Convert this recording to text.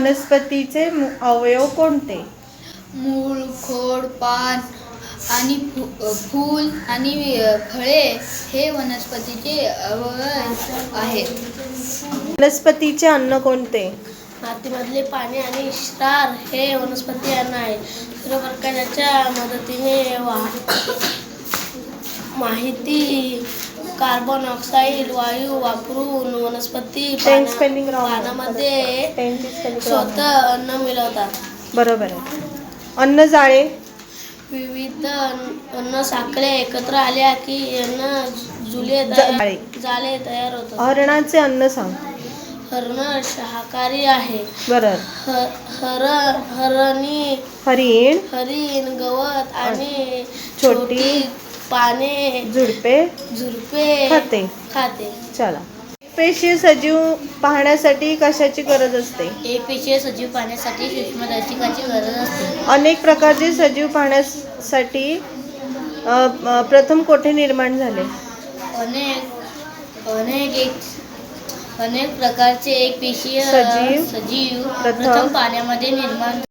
वनस्पतीचे मु- अवयव कोणते? मूळ खोड पान आणि फु- फूल आणि फळे हे वनस्पतीचे अवयव आहेत. वनस्पतीचे अन्न कोणते? मातीमधले पाणी आणि क्षार हे वनस्पती अन्न आहे. सूर्यप्रकाशाच्या मदतीने वा- माहिती कार्बन ऑक्साईड वायू वापरून वनस्पती wrong. स्वतः अन्न मिळवतात. बरोबर आहे. अन्न जाळे. विविध अन्न साखळे एकत्र आल्या की अन्न जुले जाळे. तयार जाळे. तयार होतात. हरणाचे अन्न सांग. हरण शाकाहारी आहे. बरं ह- हर हरणी हरिण. हरिण गवत आणि छोटी छोटी पाने झुडपे झुडपे खाते. खाते. चला. पेशी सजीव पाहण्यासाठी कशाची गरज असते? एक पेशीय सजीव पाहण्यासाठी सूक्ष्मदर्शिकाची गरज असते. अनेक प्रकारचे सजीव पाहण्यासाठी अ, अ, प्रथम कोठे निर्माण झाले? अनेक अनेक एक अनेक प्रकारचे एक पेशीय सजीव सजीव प्रथम. प्रथम पाण्यामध्ये निर्माण